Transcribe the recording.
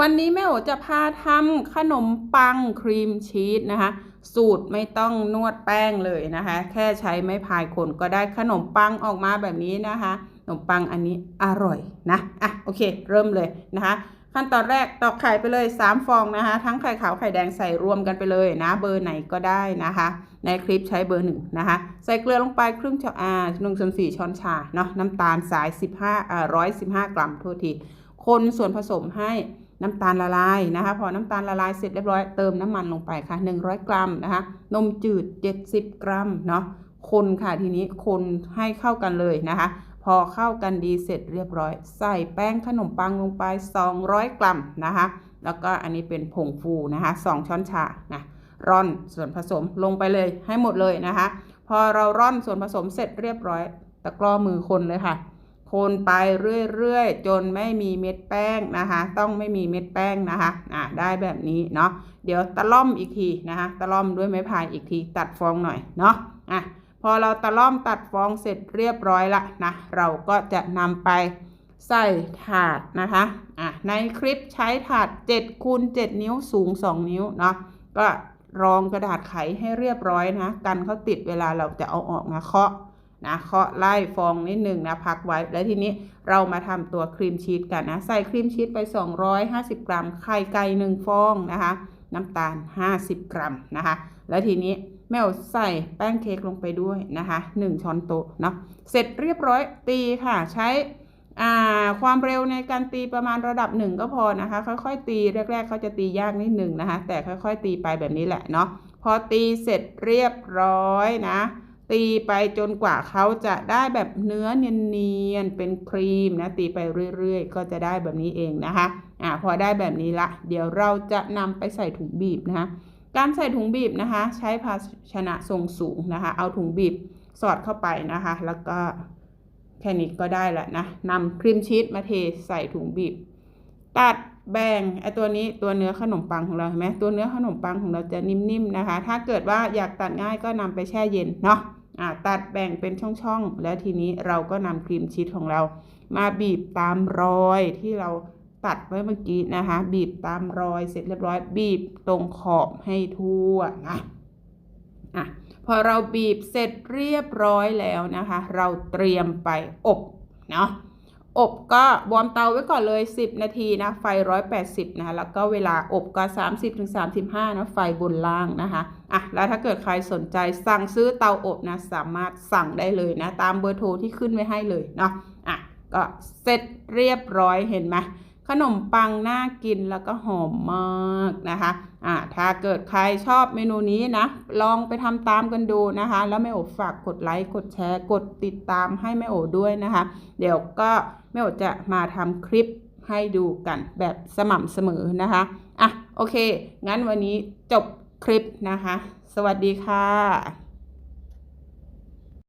วันนี้แม่โอจะพาทำขนมปังครีมชีสนะคะ สูตรไม่ต้องนวดแป้งเลยนะคะ แค่ใช้ไม้พายคนก็ได้ขนมปังออกมาแบบนี้นะคะ ขนมปังอันนี้อร่อยนะอะโอเค เริ่มเลยนะคะ ขั้นตอนแรกตอกไข่ไปเลย 3 ฟองนะคะ ทั้งไข่ขาวไข่แดงใส่รวมกันไปเลยนะ เบอร์ไหนก็ได้นะคะ ในคลิปใช้เบอร์หนึ่งนะคะ ใส่เกลือลงไปครึ่งช้อนอ่าหนึ่งส่วนสี่ช้อนชาเนาะน้ำตาลสาย15อ่าร้อยสิบห้ากรัมโทษทีคนส่วนผสมให้ น้ำตาลละลายนะคะ พอน้ำตาลละลายเสร็จเรียบร้อยเติมน้ำมันลงไปค่ะ 100 กรัมนะคะ นมจืด 70 กรัมเนาะคนค่ะทีนี้คนให้เข้ากันเลยนะคะ พอเข้ากันดีเสร็จเรียบร้อย ใส่แป้งขนมปังลงไป 200 กรัมนะคะ แล้วก็อันนี้เป็นผงฟูนะคะ 2 ช้อนชานะร่อนส่วนผสมลงไปเลยให้หมดเลยนะคะ พอเราร่อนส่วนผสมเสร็จเรียบร้อย ตะกร้อมือคนเลยค่ะ คนไปเรื่อยๆ จนไม่มีเม็ดแป้งนะคะ ต้องไม่มีเม็ดแป้งนะคะอะได้แบบนี้เนาะเดี๋ยวตะล่อมอีกทีนะคะตะล่อมด้วยไม้พายอีกทีตัดฟองหน่อยเนาะอะพอเราตะล่อมตัดฟองเสร็จเรียบร้อยละนะเราก็จะนำไปใส่ถาดนะคะอะในคลิปใช้ถาด7คูณ7นิ้วสูง 2 นิ้วเนาะก็รองกระดาษไขให้เรียบร้อยนะ กันเขาติดเวลาเราจะเอาออกนะเคาะ นะเคาะไล่ฟองนิดหนึ่งนะพักไว้ แล้วทีนี้เรามาทำตัวครีมชีสกันนะ ใส่ครีมชีสไป 250 กรัม ไข่ไก่หนึ่งฟองนะคะ น้ำตาล 50 กรัมนะคะ แล้วทีนี้แม่เอาใส่แป้งเค้กลงไปด้วยนะคะ 1 ช้อนโต๊ะเนาะ เสร็จเรียบร้อยตีค่ะ ใช้ความเร็วในการตีประมาณระดับหนึ่งก็พอนะคะ ค่อยๆ ตีแรก ๆเขาจะตียากนิดหนึ่งนะคะ แต่ค่อยๆ ตีไปแบบนี้แหละเนาะ พอตีเสร็จเรียบร้อยนะ ตีไปจนกว่าเขาจะได้แบบเนื้อเนียนๆเป็นครีมนะตีไปเรื่อยๆ ก็จะได้แบบนี้เองนะคะอ่าพอได้แบบนี้ละ เดี๋ยวเราจะนำไปใส่ถุงบีบนะคะการใส่ถุงบีบนะคะ ใช้ภาชนะทรงสูงนะคะ เอาถุงบีบสอดเข้าไปนะคะ แล้วก็แค่นี้ก็ได้ละนะนำครีมชีสมาเทใส่ถุงบีบ ตัดแบ่งไอตัวนี้ตัวเนื้อขนมปังของเราเห็นไหมตัวเนื้อขนมปังของเราจะนิ่มๆนะคะ ถ้าเกิดว่าอยากตัดง่ายก็นำไปแช่เย็นเนาะ ตัดแบ่งเป็นช่องๆ แล้วทีนี้เราก็นำครีมชีสของเรา มาบีบตามรอยที่เราตัดไว้เมื่อกี้นะคะ บีบตามรอยเสร็จเรียบร้อย บีบตรงขอบให้ทั่วนะอะพอเราบีบเสร็จเรียบร้อยแล้วนะคะ เราเตรียมไปอบเนาะ อบก็วอร์มเตาไว้ก่อนเลย 10 นาทีนะ ไฟ 180นะคะแล้วก็เวลาอบก็ 30-35 นะ ไฟบนล่างนะคะ อะ แล้วถ้าเกิดใครสนใจสั่งซื้อเตาอบนะ สามารถสั่งได้เลยนะ ตามเบอร์โทรที่ขึ้นไว้ให้เลยเนาะ อะ ก็เสร็จเรียบร้อยเห็นไหม ขนมปังน่ากินแล้วก็หอมมากนะคะอ่าถ้าเกิดใครชอบเมนูนี้นะ ลองไปทำตามกันดูนะคะ แล้วแม่โอฝากกดไลค์กดแชร์ กดติดตามให้แม่โอด้วยนะคะ เดี๋ยวก็แม่โอจะมาทำคลิปให้ดูกันแบบสม่ำเสมอนะคะอะโอเค งั้นวันนี้จบคลิปนะคะ สวัสดีค่ะ